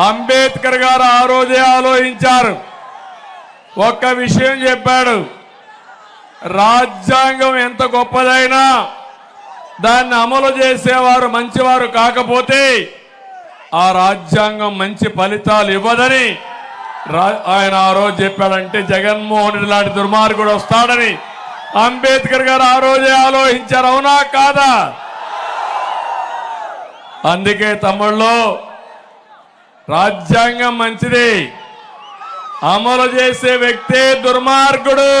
అంబేద్కర్ గారు ఆ రోజే ఆలోచించారు. ఒక్క విషయం చెప్పాడు. రాజ్యాంగం ఎంత గొప్పదైనా దాన్ని అమలు చేసేవారు మంచివారు కాకపోతే ఆ రాజ్యాంగం మంచి ఫలితాలు ఇవ్వదని రా- ఆయన ఆ రోజు చెప్పాడంటే జగన్మోహన్ రెడ్డి లాంటి దుర్మార్గుడు వస్తాడని అంబేద్కర్ గారు ఆ రోజే ఆలోచించారు. అవునా కాదా? అందుకే తమ్ముళ్ళు రాజ్యాంగం మంచిది. అమలు చేసే వ్యక్తి దుర్మార్గుడు.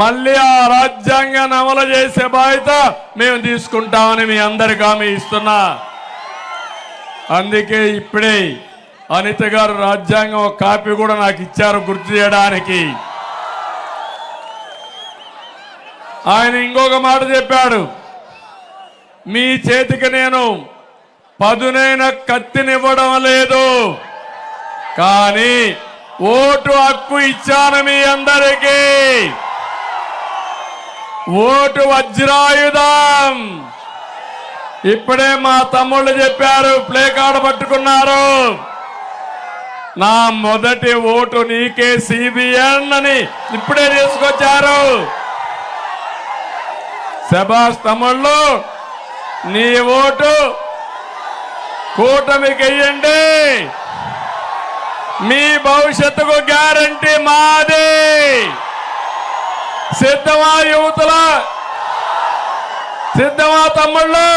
మళ్ళీ ఆ రాజ్యాంగాన్ని అమలు చేసే బాధ్యత మేము తీసుకుంటామని మీ అందరికి హామీ ఇస్తున్నా. అందుకే ఇప్పుడే అనిత గారు రాజ్యాంగం ఒక కాపీ కూడా నాకు ఇచ్చారు గుర్తు చేయడానికి. ఆయన ఇంకొక మాట చెప్పాడు. మీ చేతికి నేను పదునైన కత్తినివ్వడం లేదు. కానీ ఓటు హక్కు ఇచ్చాను మీ అందరికీ. ఓటు వజ్రాయుధం. ఇప్పుడే మా తమ్ముళ్ళు చెప్పారు ప్లే కార్డు పట్టుకున్నారు. నా మొదటి ఓటు నీకే సిబిఎన్ అని ఇప్పుడే తీసుకొచ్చారు. శబాస్ తమ్ముళ్ళు నీ ఓటు కూటమికి మీ భవిష్యత్తుకు గ్యారంటీ మాది. సిద్ధమా యువతుల? సిద్ధమా తమ్ముళ్ళు?